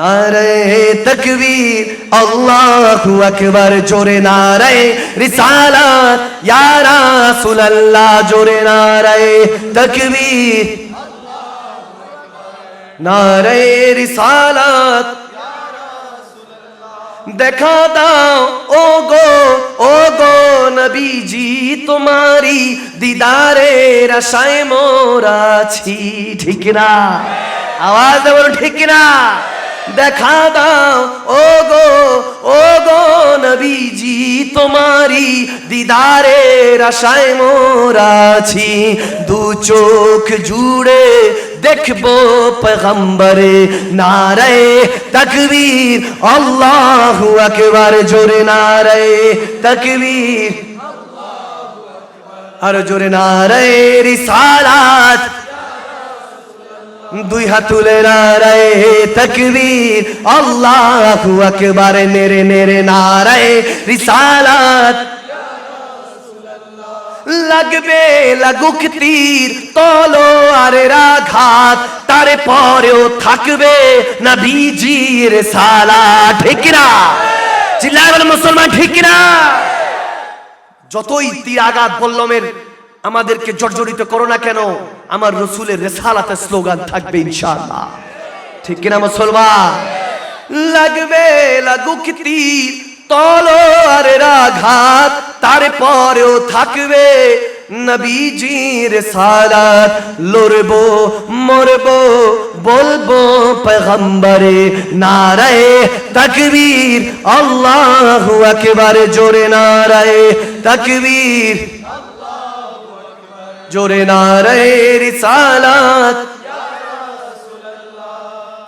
নারে তকবীর, আল্লাহু আকবার, জোরে নারে রিসালাত, ইয়া রাসূলুল্লাহ, জোরে নারে তকবীর নারে রিসালাত, দেখা দাও ও গো ও গো নবীজি তোমারি দিদারের আশায় মোরাছি ঠিক না? আওয়াজ বলো ঠিক না? দেখা দাও ও গো ও গো নবীজি তোমারি দিদারের আশায় মোরাছি দু চোখ জুড়ে দেখব পেগম্বরে নারে তকবীর। আল্লাহু আকবার, জোরে নারে তকবীর। আর জোরে নারে রিসালাত। দুই হাত তুলে নারায় তকবীর। আল্লাহু আকবার নেরে নেরে নারায় রিসালাত। লাগবে লাগুক তীর তলোয়ারের আঘাত তার পরেও থাকবে নবীজির সালা ঠিক না চিল্লায় বলে মুসলমান, ঠিক না যতই তীর আঘাত, বল্লমের আমাদেরকে জর্জরিত করো না কেন? আমার রসুলের রেসালাতে স্লোগান থাকবে ইনশাআল্লাহ। ঠিক কিনা মুসলমান? লাগবে লাগুক তীর তলোয়ারের আঘাত তারপরেও থাকবে নবীজির সালাত লড়বো, মরবো, বলব পেগম্বরে নারায়ে তকবীর, আল্লাহু আকবার জোরে নারায়ে তকবীর। জোরে নারায়ে রিসালাত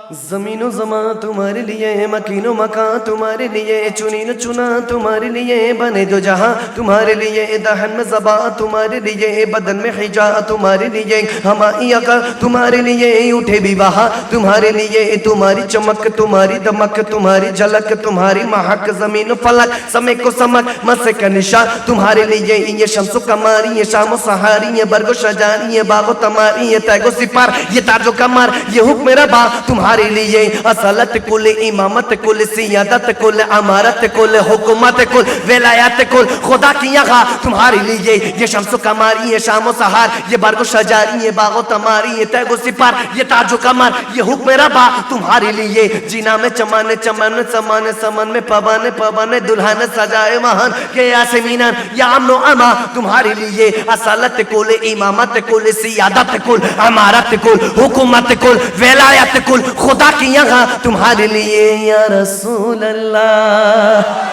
जमीनो जमा तुम्हारे लिए, मकीनो मका तुम्हारे लिए चुनीनो चुना तुम्हारे लिए, बने दो जहाँ तुम्हारे लिए, दहन में जबा तुम्हारे लिए, बदन में हिजा तुम्हारे लिए हमारी अकल तुम्हारे लिए, उठे बहा तुम्हारे लिए, तुम्हारी चमक, तुम्हारी दमक, तुम्हारी झलक, तुम्हारी महक, ज़मीन फलक, समय को समक, मसे का निशा तुम्हारे लिए, ये शमसो कमारी, ये शामो सहारी, ये बरगो शजारी ये बागो तमारी, ये तैगो सिपार, ये ताजो कमर, ये हुक्म मेरा बा, तुम्हारे लिए असलत कुल इमामत कुल सियादत कुल अमारत कुल हुकूमत कुल विलायत कुल खुदा की यहाँ तुम्हारे लिए ये शमसो कमारी ये शामो सहार ये बरगो शजारी ये बागो तमारी ये तैगो सिपार ये ताजो कमर ये हुक्म मेरा बा तुम्हारे लिए जीना में चमन चमन समान समन में पवन पवन दुल्हन सजाए महान के यासमीनन या अमनो अमा तुम्हारे लिए असलत कुल इमामत कुल सियादत कुल अमारत कुल हुकूमत कुल विलायत कुल खुदा की यहाँ तुम्हारे लिए या रसूल अल्लाह